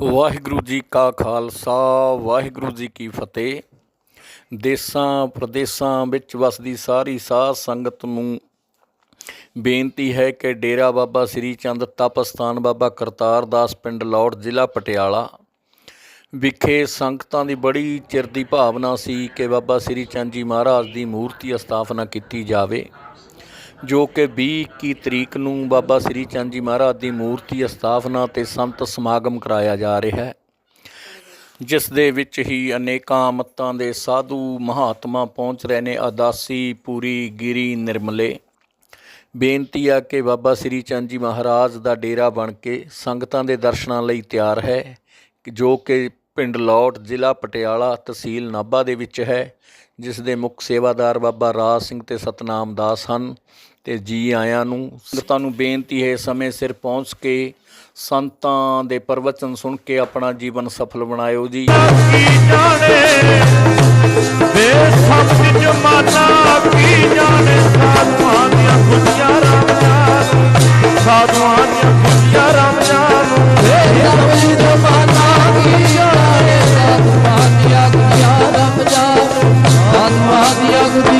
ਵਾਹਿਗੁਰੂ ਜੀ ਕਾ ਖਾਲਸਾ, ਵਾਹਿਗੁਰੂ ਜੀ ਕੀ ਫਤਿਹ। ਦੇਸਾਂ ਪ੍ਰਦੇਸਾਂ ਵਿੱਚ ਵਸਦੀ ਸਾਰੀ ਸਾਧ ਸੰਗਤ ਨੂੰ ਬੇਨਤੀ ਹੈ ਕਿ ਡੇਰਾ ਬਾਬਾ ਸ੍ਰੀ ਚੰਦ ਤਪ ਸਥਾਨ ਬਾਬਾ ਕਰਤਾਰ ਦਾਸ ਪਿੰਡ ਲੌੜ ਜ਼ਿਲ੍ਹਾ ਪਟਿਆਲਾ ਵਿਖੇ ਸੰਗਤਾਂ ਦੀ ਬੜੀ ਚਿਰ ਦੀ ਭਾਵਨਾ ਸੀ ਕਿ ਬਾਬਾ ਸ੍ਰੀ ਚੰਦ ਜੀ ਮਹਾਰਾਜ ਦੀ ਮੂਰਤੀ ਸਥਾਪਨਾ ਕੀਤੀ ਜਾਵੇ। ਜੋ ਕਿ 20 21 ਤਰੀਕ ਨੂੰ ਬਾਬਾ ਸ੍ਰੀ ਚੰਦ ਜੀ ਮਹਾਰਾਜ ਦੀ ਮੂਰਤੀ ਸਥਾਪਨਾ ਤੇ ਸੰਤ ਸਮਾਗਮ ਕਰਾਇਆ ਜਾ ਰਿਹਾ ਹੈ। ਜਿਸ ਦੇ ਵਿੱਚ ਹੀ ਅਨੇਕਾਂ ਮੱਤਾਂ ਦੇ ਸਾਧੂ ਮਹਾਤਮਾ ਪਹੁੰਚ ਰਹੇ ਨੇ, ਅਦਾਸੀ, ਪੂਰੀ ਗਿਰੀ, ਨਿਰਮਲੇ। ਬੇਨਤੀ ਆ ਕਿ ਬਾਬਾ ਸ੍ਰੀ ਚੰਦ ਜੀ ਮਹਾਰਾਜ ਦਾ ਡੇਰਾ ਬਣ ਕੇ ਸੰਗਤਾਂ ਦੇ ਦਰਸ਼ਨਾਂ ਲਈ ਤਿਆਰ ਹੈ, ਜੋ ਕਿ ਪਿੰਡ ਲੌਟ ਜ਼ਿਲ੍ਹਾ ਪਟਿਆਲਾ ਤਹਿਸੀਲ ਨਾਭਾ ਦੇ ਵਿੱਚ ਹੈ, ਜਿਸ ਦੇ ਮੁੱਖ ਸੇਵਾਦਾਰ ਬਾਬਾ ਰਾਜ ਸਿੰਘ ਤੇ ਸਤਨਾਮ ਦਾਸ ਹਨ ਤੇ ਜੀ ਆਇਆਂ ਨੂੰ ਸੰਗਤਾਂ ਨੂੰ ਬੇਨਤੀ ਹੈ ਸਮੇਂ ਸਿਰ ਪਹੁੰਚ ਕੇ ਸੰਤਾਂ ਦੇ ਪ੍ਰਵਚਨ ਸੁਣ ਕੇ ਆਪਣਾ ਜੀਵਨ ਸਫਲ ਬਣਾਇਓ ਜੀ।